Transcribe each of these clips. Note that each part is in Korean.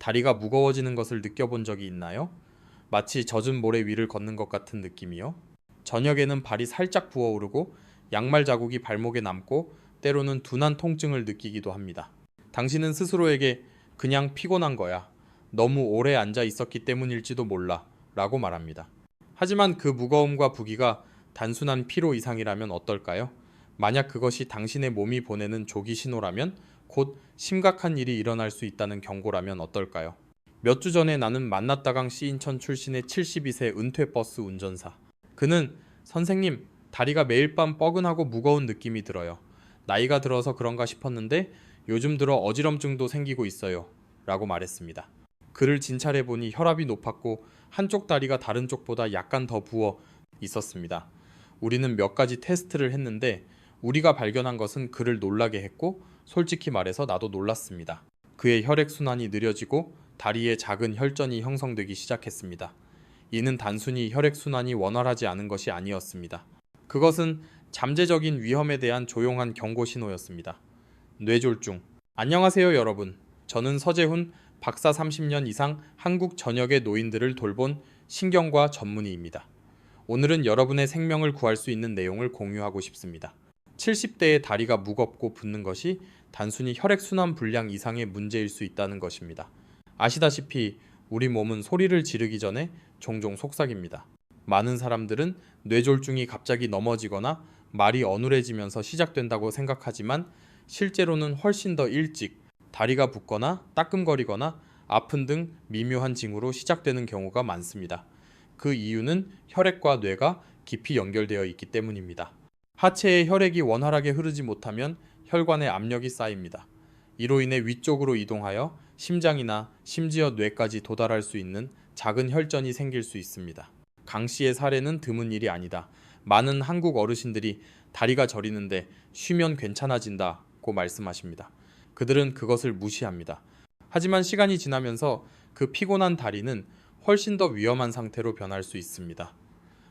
다리가 무거워지는 것을 느껴본 적이 있나요? 마치 젖은 모래 위를 걷는 것 같은 느낌이요. 저녁에는 발이 살짝 부어오르고 양말 자국이 발목에 남고 때로는 둔한 통증을 느끼기도 합니다. 당신은 스스로에게 그냥 피곤한 거야. 너무 오래 앉아 있었기 때문일지도 몰라. 라고 말합니다. 하지만 그 무거움과 부기가 단순한 피로 이상이라면 어떨까요? 만약 그것이 당신의 몸이 보내는 조기 신호라면 곧 심각한 일이 일어날 수 있다는 경고라면 어떨까요? 몇 주 전에 나는 만났다강 시인천 출신의 72세 은퇴 버스 운전사. 그는 선생님, 다리가 매일 밤 뻐근하고 무거운 느낌이 들어요. 나이가 들어서 그런가 싶었는데 요즘 들어 어지럼증도 생기고 있어요. 라고 말했습니다. 그를 진찰해 보니 혈압이 높았고 한쪽 다리가 다른 쪽보다 약간 더 부어 있었습니다. 우리는 몇 가지 테스트를 했는데 우리가 발견한 것은 그를 놀라게 했고 솔직히 말해서 나도 놀랐습니다. 그의 혈액 순환이 느려지고 다리에 작은 혈전이 형성되기 시작했습니다. 이는 단순히 혈액 순환이 원활하지 않은 것이 아니었습니다. 그것은 잠재적인 위험에 대한 조용한 경고 신호였습니다. 뇌졸중. 안녕하세요, 여러분. 저는 서재훈 박사 30년 이상 한국 전역의 노인들을 돌본 신경과 전문의입니다. 오늘은 여러분의 생명을 구할 수 있는 내용을 공유하고 싶습니다. 70대의 다리가 무겁고 붓는 것이 단순히 혈액순환 불량 이상의 문제일 수 있다는 것입니다. 아시다시피 우리 몸은 소리를 지르기 전에 종종 속삭입니다. 많은 사람들은 뇌졸중이 갑자기 넘어지거나 말이 어눌해지면서 시작된다고 생각하지만 실제로는 훨씬 더 일찍 다리가 붓거나 따끔거리거나 아픈 등 미묘한 징후로 시작되는 경우가 많습니다. 그 이유는 혈액과 뇌가 깊이 연결되어 있기 때문입니다. 하체에 혈액이 원활하게 흐르지 못하면 혈관에 압력이 쌓입니다. 이로 인해 위쪽으로 이동하여 심장이나 심지어 뇌까지 도달할 수 있는 작은 혈전이 생길 수 있습니다. 강 씨의 사례는 드문 일이 아니다. 많은 한국 어르신들이 다리가 저리는데 쉬면 괜찮아진다고 말씀하십니다. 그들은 그것을 무시합니다. 하지만 시간이 지나면서 그 피곤한 다리는 훨씬 더 위험한 상태로 변할 수 있습니다.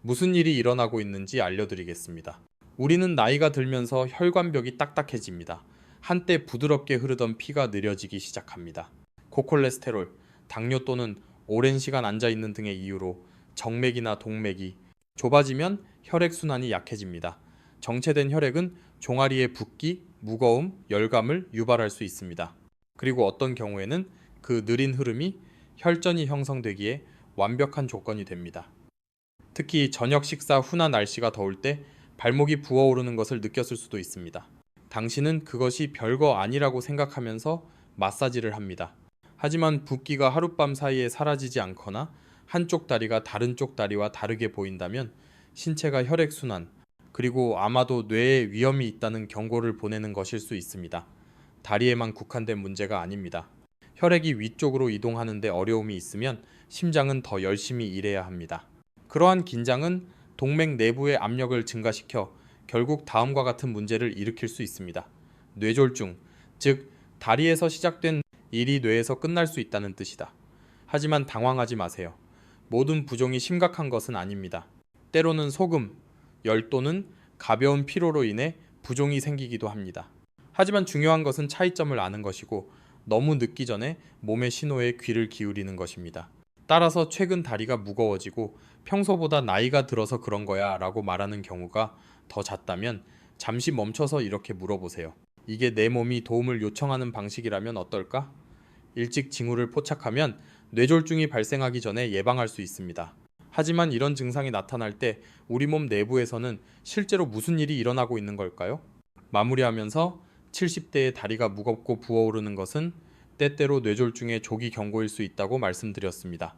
무슨 일이 일어나고 있는지 알려드리겠습니다. 우리는 나이가 들면서 혈관벽이 딱딱해집니다. 한때 부드럽게 흐르던 피가 느려지기 시작합니다. 고콜레스테롤, 당뇨 또는 오랜 시간 앉아 있는 등의 이유로 정맥이나 동맥이 좁아지면 혈액 순환이 약해집니다. 정체된 혈액은 종아리의 붓기, 무거움, 열감을 유발할 수 있습니다. 그리고 어떤 경우에는 그 느린 흐름이 혈전이 형성되기에 완벽한 조건이 됩니다. 특히 저녁 식사 후나 날씨가 더울 때 발목이 부어오르는 것을 느꼈을 수도 있습니다. 당신은 그것이 별거 아니라고 생각하면서 마사지를 합니다. 하지만 붓기가 하룻밤 사이에 사라지지 않거나 한쪽 다리가 다른 쪽 다리와 다르게 보인다면 신체가 혈액순환, 그리고 아마도 뇌에 위험이 있다는 경고를 보내는 것일 수 있습니다. 다리에만 국한된 문제가 아닙니다. 혈액이 위쪽으로 이동하는데 어려움이 있으면 심장은 더 열심히 일해야 합니다. 그러한 긴장은 동맥 내부의 압력을 증가시켜 결국 다음과 같은 문제를 일으킬 수 있습니다. 뇌졸중, 즉 다리에서 시작된 일이 뇌에서 끝날 수 있다는 뜻이다. 하지만 당황하지 마세요. 모든 부종이 심각한 것은 아닙니다. 때로는 소금, 열 또는 가벼운 피로로 인해 부종이 생기기도 합니다. 하지만 중요한 것은 차이점을 아는 것이고 너무 늦기 전에 몸의 신호에 귀를 기울이는 것입니다. 따라서 최근 다리가 무거워지고 평소보다 나이가 들어서 그런 거야 라고 말하는 경우가 더 잦다면 잠시 멈춰서 이렇게 물어보세요. 이게 내 몸이 도움을 요청하는 방식이라면 어떨까? 일찍 징후를 포착하면 뇌졸중이 발생하기 전에 예방할 수 있습니다. 하지만 이런 증상이 나타날 때 우리 몸 내부에서는 실제로 무슨 일이 일어나고 있는 걸까요? 마무리하면서 70대의 다리가 무겁고 부어오르는 것은 때때로 뇌졸중의 조기 경고일 수 있다고 말씀드렸습니다.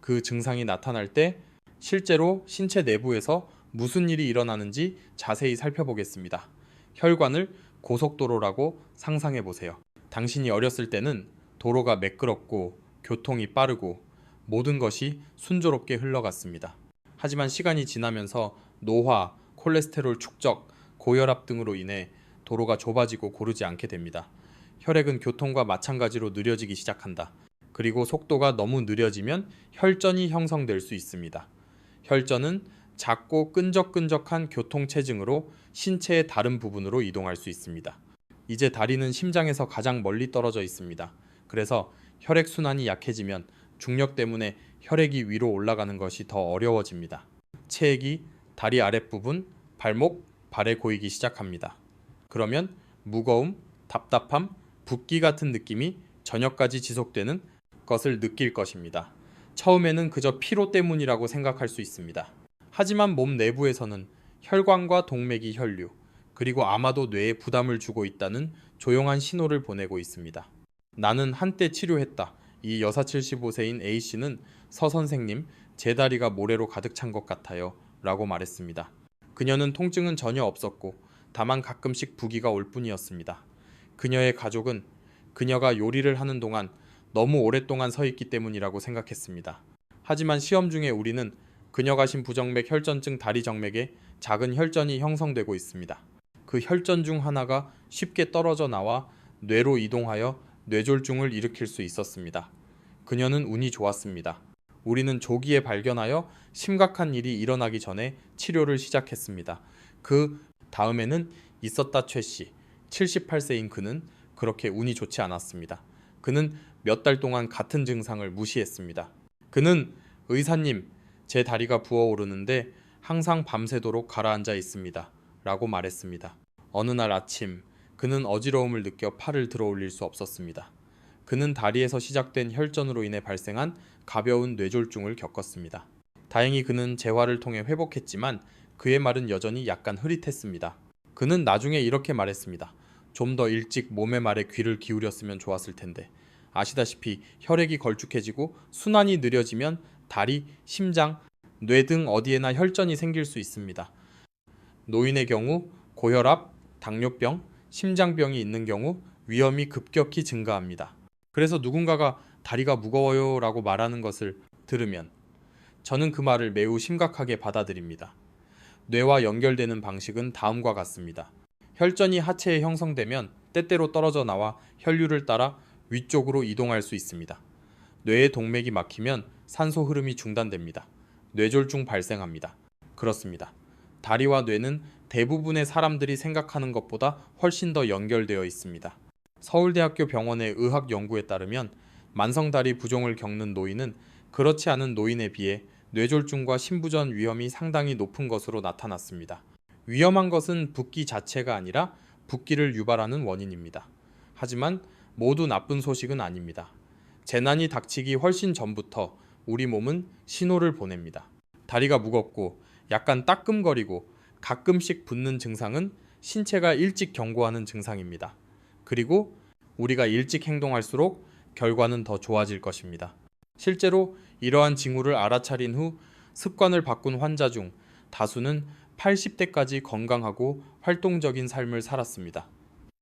그 증상이 나타날 때 실제로 신체 내부에서 무슨 일이 일어나는지 자세히 살펴보겠습니다. 혈관을 고속도로라고 상상해 보세요. 당신이 어렸을 때는 도로가 매끄럽고 교통이 빠르고 모든 것이 순조롭게 흘러갔습니다. 하지만 시간이 지나면서 노화, 콜레스테롤 축적, 고혈압 등으로 인해 도로가 좁아지고 고르지 않게 됩니다. 혈액은 교통과 마찬가지로 느려지기 시작한다. 그리고 속도가 너무 느려지면 혈전이 형성될 수 있습니다. 혈전은 작고 끈적끈적한 교통체증으로 신체의 다른 부분으로 이동할 수 있습니다. 이제 다리는 심장에서 가장 멀리 떨어져 있습니다. 그래서 혈액 순환이 약해지면 중력 때문에 혈액이 위로 올라가는 것이 더 어려워집니다. 체액이 다리 아랫부분, 발목, 발에 고이기 시작합니다. 그러면 무거움, 답답함, 붓기 같은 느낌이 저녁까지 지속되는 것을 느낄 것입니다. 처음에는 그저 피로 때문이라고 생각할 수 있습니다. 하지만 몸 내부에서는 혈관과 동맥이 혈류, 그리고 아마도 뇌에 부담을 주고 있다는 조용한 신호를 보내고 있습니다. 나는 한때 치료했다. 이 여사 75세인 A씨는 서 선생님, 제 다리가 모래로 가득 찬 것 같아요. 라고 말했습니다. 그녀는 통증은 전혀 없었고, 다만 가끔씩 부기가 올 뿐이었습니다. 그녀의 가족은 그녀가 요리를 하는 동안 너무 오랫동안 서 있기 때문이라고 생각했습니다. 하지만 시험 중에 우리는 그녀가 신 부정맥 혈전증 다리 정맥에 작은 혈전이 형성되고 있습니다. 그 혈전 중 하나가 쉽게 떨어져 나와 뇌로 이동하여 뇌졸중을 일으킬 수 있었습니다. 그녀는 운이 좋았습니다. 우리는 조기에 발견하여 심각한 일이 일어나기 전에 치료를 시작했습니다. 그 다음에는 있었다 최 씨, 78세인 그는 그렇게 운이 좋지 않았습니다. 그는 몇 달 동안 같은 증상을 무시했습니다. 그는 의사님, 제 다리가 부어오르는데 항상 밤새도록 가라앉아 있습니다. 라고 말했습니다. 어느 날 아침, 그는 어지러움을 느껴 팔을 들어 올릴 수 없었습니다. 그는 다리에서 시작된 혈전으로 인해 발생한 가벼운 뇌졸중을 겪었습니다. 다행히 그는 재활을 통해 회복했지만 그의 말은 여전히 약간 흐릿했습니다. 그는 나중에 이렇게 말했습니다. 좀 더 일찍 몸의 말에 귀를 기울였으면 좋았을 텐데. 아시다시피 혈액이 걸쭉해지고 순환이 느려지면 다리, 심장, 뇌 등 어디에나 혈전이 생길 수 있습니다. 노인의 경우 고혈압, 당뇨병, 심장병이 있는 경우 위험이 급격히 증가합니다. 그래서 누군가가 다리가 무거워요 라고 말하는 것을 들으면 저는 그 말을 매우 심각하게 받아들입니다. 뇌와 연결되는 방식은 다음과 같습니다. 혈전이 하체에 형성되면 때때로 떨어져 나와 혈류를 따라 위쪽으로 이동할 수 있습니다. 뇌의 동맥이 막히면 산소 흐름이 중단됩니다. 뇌졸중 발생합니다. 그렇습니다. 다리와 뇌는 대부분의 사람들이 생각하는 것보다 훨씬 더 연결되어 있습니다. 서울대학교 병원의 의학 연구에 따르면 만성다리 부종을 겪는 노인은 그렇지 않은 노인에 비해 뇌졸중과 심부전 위험이 상당히 높은 것으로 나타났습니다. 위험한 것은 붓기 자체가 아니라 붓기를 유발하는 원인입니다. 하지만 모두 나쁜 소식은 아닙니다. 재난이 닥치기 훨씬 전부터 우리 몸은 신호를 보냅니다. 다리가 무겁고 약간 따끔거리고 가끔씩 붓는 증상은 신체가 일찍 경고하는 증상입니다. 그리고 우리가 일찍 행동할수록 결과는 더 좋아질 것입니다. 실제로 이러한 징후를 알아차린 후 습관을 바꾼 환자 중 다수는 80대까지 건강하고 활동적인 삶을 살았습니다.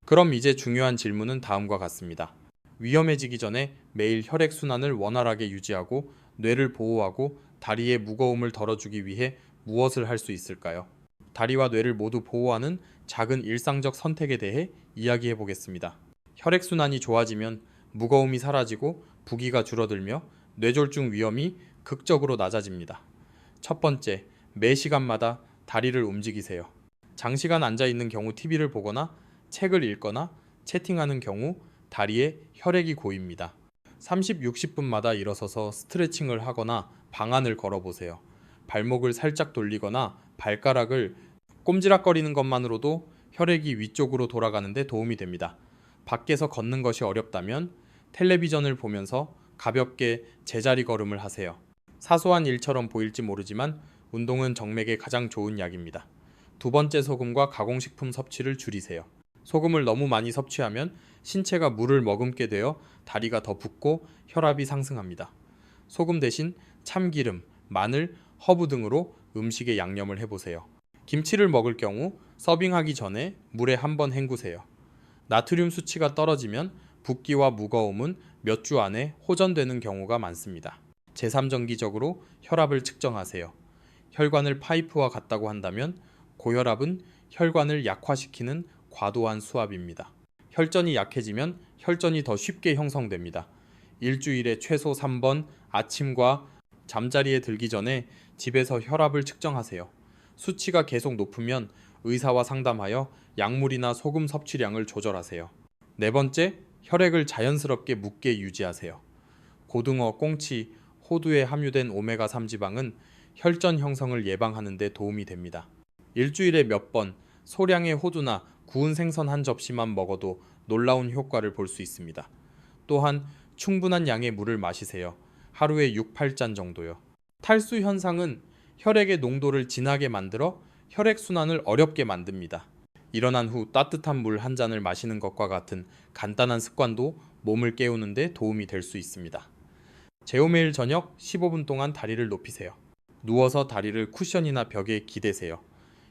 그럼 이제 중요한 질문은 다음과 같습니다. 위험해지기 전에 매일 혈액순환을 원활하게 유지하고 뇌를 보호하고 다리의 무거움을 덜어주기 위해 무엇을 할 수 있을까요? 다리와 뇌를 모두 보호하는 작은 일상적 선택에 대해 이야기해 보겠습니다. 혈액순환이 좋아지면 무거움이 사라지고 부기가 줄어들며 뇌졸중 위험이 극적으로 낮아집니다. 첫 번째, 매 시간마다 다리를 움직이세요. 장시간 앉아 있는 경우 TV를 보거나 책을 읽거나 채팅하는 경우 다리에 혈액이 고입니다. 30, 60분마다 일어서서 스트레칭을 하거나 방안을 걸어보세요. 발목을 살짝 돌리거나 발가락을 꼼지락거리는 것만으로도 혈액이 위쪽으로 돌아가는데 도움이 됩니다. 밖에서 걷는 것이 어렵다면 텔레비전을 보면서 가볍게 제자리 걸음을 하세요. 사소한 일처럼 보일지 모르지만 운동은 정맥에 가장 좋은 약입니다. 두 번째 소금과 가공식품 섭취를 줄이세요. 소금을 너무 많이 섭취하면 신체가 물을 머금게 되어 다리가 더 붓고 혈압이 상승합니다. 소금 대신 참기름, 마늘, 허브 등으로 음식에 양념을 해보세요. 김치를 먹을 경우 서빙하기 전에 물에 한번 헹구세요. 나트륨 수치가 떨어지면 붓기와 무거움은 몇 주 안에 호전되는 경우가 많습니다. 제3정기적으로 혈압을 측정하세요. 혈관을 파이프와 같다고 한다면 고혈압은 혈관을 약화시키는 과도한 수압입니다. 혈전이 약해지면 혈전이 더 쉽게 형성됩니다. 일주일에 최소 3번 아침과 잠자리에 들기 전에 집에서 혈압을 측정하세요. 수치가 계속 높으면 의사와 상담하여 약물이나 소금 섭취량을 조절하세요. 네 번째, 혈액을 자연스럽게 묻게 유지하세요. 고등어, 꽁치, 호두에 함유된 오메가3 지방은 혈전 형성을 예방하는 데 도움이 됩니다. 일주일에 몇 번 소량의 호두나 구운 생선 한 접시만 먹어도 놀라운 효과를 볼 수 있습니다. 또한 충분한 양의 물을 마시세요. 하루에 6, 8잔 정도요. 탈수 현상은 혈액의 농도를 진하게 만들어 혈액 순환을 어렵게 만듭니다. 일어난 후 따뜻한 물 한 잔을 마시는 것과 같은 간단한 습관도 몸을 깨우는 데 도움이 될 수 있습니다. 제오메일 저녁 15분 동안 다리를 높이세요. 누워서 다리를 쿠션이나 벽에 기대세요.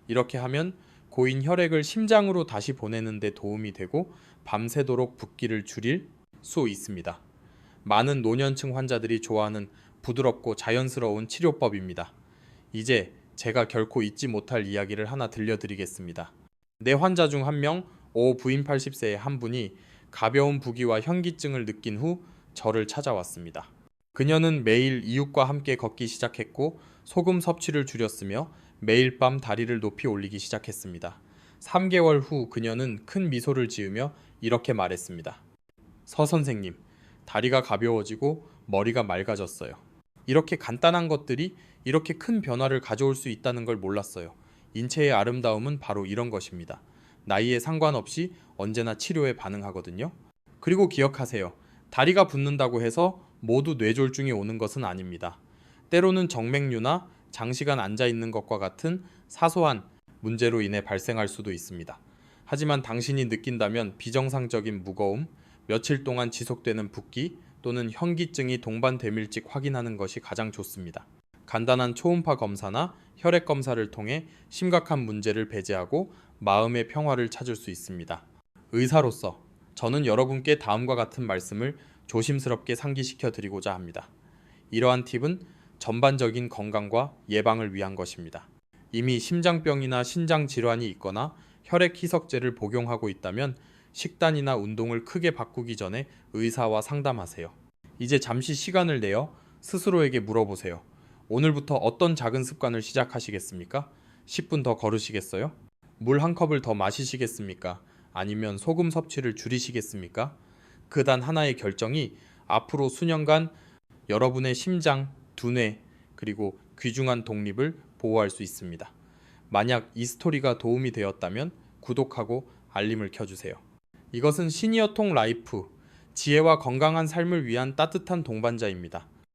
이렇게 하면 고인 혈액을 심장으로 다시 보내는 데 도움이 되고 밤새도록 붓기를 줄일 수 있습니다. 많은 노년층 환자들이 좋아하는 부드럽고 자연스러운 치료법입니다. 이제 제가 결코 잊지 못할 이야기를 하나 들려드리겠습니다. 내 환자 중 한 명, 오 부인 80세의 한 분이 가벼운 부기와 현기증을 느낀 후 저를 찾아왔습니다. 그녀는 매일 이웃과 함께 걷기 시작했고 소금 섭취를 줄였으며 매일 밤 다리를 높이 올리기 시작했습니다. 3개월 후 그녀는 큰 미소를 지으며 이렇게 말했습니다. 서 선생님, 다리가 가벼워지고 머리가 맑아졌어요. 이렇게 간단한 것들이 이렇게 큰 변화를 가져올 수 있다는 걸 몰랐어요. 인체의 아름다움은 바로 이런 것입니다. 나이에 상관없이 언제나 치료에 반응하거든요. 그리고 기억하세요. 다리가 붓는다고 해서 모두 뇌졸중이 오는 것은 아닙니다. 때로는 정맥류나 장시간 앉아 있는 것과 같은 사소한 문제로 인해 발생할 수도 있습니다. 하지만 당신이 느낀다면 비정상적인 무거움, 며칠 동안 지속되는 붓기 또는 현기증이 동반되밀직 확인하는 것이 가장 좋습니다. 간단한 초음파 검사나 혈액 검사를 통해 심각한 문제를 배제하고 마음의 평화를 찾을 수 있습니다. 의사로서 저는 여러분께 다음과 같은 말씀을 조심스럽게 상기시켜 드리고자 합니다. 이러한 팁은 전반적인 건강과 예방을 위한 것입니다. 이미 심장병이나 신장 질환이 있거나 혈액 희석제를 복용하고 있다면 식단이나 운동을 크게 바꾸기 전에 의사와 상담하세요. 이제 잠시 시간을 내어 스스로에게 물어보세요. 오늘부터 어떤 작은 습관을 시작하시겠습니까? 10분 더 걸으시겠어요? 물 한 컵을 더 마시시겠습니까? 아니면 소금 섭취를 줄이시겠습니까? 그 단 하나의 결정이 앞으로 수년간 여러분의 심장, 두뇌, 그리고 귀중한 독립을 보호할 수 있습니다. 만약 이 스토리가 도움이 되었다면 구독하고 알림을 켜주세요. 이것은 시니어통 라이프, 지혜와 건강한 삶을 위한 따뜻한 동반자입니다.